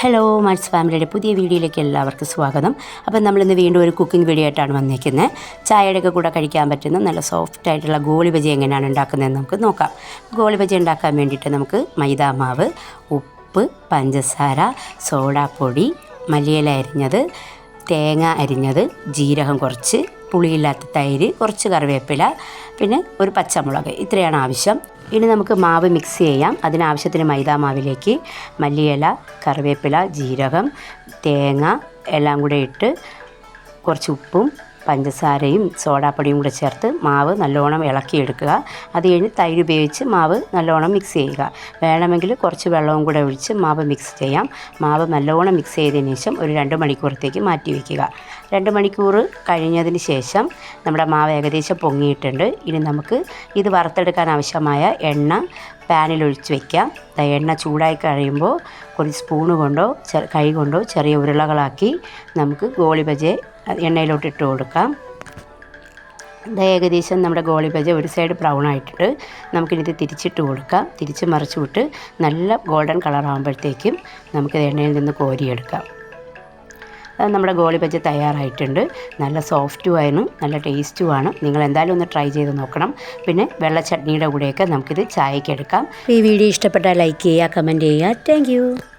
Hello mats ഫാമിലിയുടെ പുതിയ വീഡിയോയിലേക്ക് എല്ലാവർക്കും സ്വാഗതം. അപ്പം നമ്മളിന്ന് വീണ്ടും ഒരു കുക്കിംഗ് വീഡിയോ ആയിട്ടാണ് വന്നിരിക്കുന്നത് ചായയുടെ ഒക്കെ കൂടെ കഴിക്കാൻ പറ്റുന്ന നല്ല സോഫ്റ്റ് ആയിട്ടുള്ള ഗോളി ബജി എങ്ങനെയാണ് ഉണ്ടാക്കുന്നതെന്ന് നമുക്ക് നോക്കാം. ഗോളി ബജി ഉണ്ടാക്കാൻ വേണ്ടിയിട്ട് നമുക്ക് മൈദാ മാവ് ഉപ്പ് പഞ്ചസാര സോഡാപ്പൊടി മല്ലിയില അരിഞ്ഞത് തേങ്ങ അരിഞ്ഞത് ജീരകം കുറച്ച് പുളിയില്ലാത്ത തൈര് കുറച്ച് കറിവേപ്പില പിന്നെ ഒരു പച്ചമുളക്. ഇത്രയാണ് ആവശ്യം. ഇനി നമുക്ക് മാവ് മിക്സ് ചെയ്യാം. അതിനാവശ്യത്തിന് മൈദാ മാവിലേക്ക് മല്ലിയില കറിവേപ്പില ജീരകം തേങ്ങ എല്ലാം കൂടെ ഇട്ട് കുറച്ച് ഉപ്പും പഞ്ചസാരയും സോഡാപ്പൊടിയും കൂടെ ചേർത്ത് മാവ് നല്ലോണം ഇളക്കിയെടുക്കുക. അത് കഴിഞ്ഞ് തൈര് ഉപയോഗിച്ച് മാവ് നല്ലോണം മിക്സ് ചെയ്യുക. വേണമെങ്കിൽ കുറച്ച് വെള്ളവും കൂടെ ഒഴിച്ച് മാവ് മിക്സ് ചെയ്യാം. മാവ് നല്ലോണം മിക്സ് ചെയ്തതിന് ശേഷം ഒരു രണ്ട് മണിക്കൂറത്തേക്ക് മാറ്റി വയ്ക്കുക രണ്ട് മണിക്കൂർ കഴിഞ്ഞതിന് ശേഷം നമ്മുടെ മാവ് ഏകദേശം പൊങ്ങിയിട്ടുണ്ട്. ഇനി നമുക്ക് ഇത് വറുത്തെടുക്കാൻ ആവശ്യമായ എണ്ണ പാനിൽ ഒഴിച്ച് വയ്ക്കാം എണ്ണ ചൂടായി കഴിയുമ്പോൾ കുറച്ച് സ്പൂണ് കൊണ്ടോ കൈ കൊണ്ടോ ചെറിയ ഉരുളകളാക്കി നമുക്ക് ഗോളി ബജെ എണ്ണയിലോട്ട് ഇട്ട് കൊടുക്കാം. ഇത് ഏകദേശം നമ്മുടെ ഗോളി ബജ ഒരു സൈഡ് ബ്രൗൺ ആയിട്ടുണ്ട്. നമുക്കിത് തിരിച്ചിട്ട് കൊടുക്കാം. തിരിച്ച് മറിച്ച് വിട്ട് നല്ല ഗോൾഡൻ കളർ ആകുമ്പോഴത്തേക്കും നമുക്കിത് എണ്ണയിൽ നിന്ന് കോരിയെടുക്കാം. അത് നമ്മുടെ ഗോളി ബജ തയ്യാറായിട്ടുണ്ട്. നല്ല സോഫ്റ്റുമായിരുന്നു നല്ല ടേസ്റ്റുമാണ് നിങ്ങൾ എന്തായാലും ഒന്ന് ട്രൈ ചെയ്ത് നോക്കണം. പിന്നെ വെള്ള ചട്നിയുടെ കൂടെയൊക്കെ നമുക്കിത് ചായക്ക് എടുക്കാം. ഈ വീഡിയോ ഇഷ്ടപ്പെട്ടാൽ ലൈക്ക് ചെയ്യുക കമന്റ് ചെയ്യുക. താങ്ക്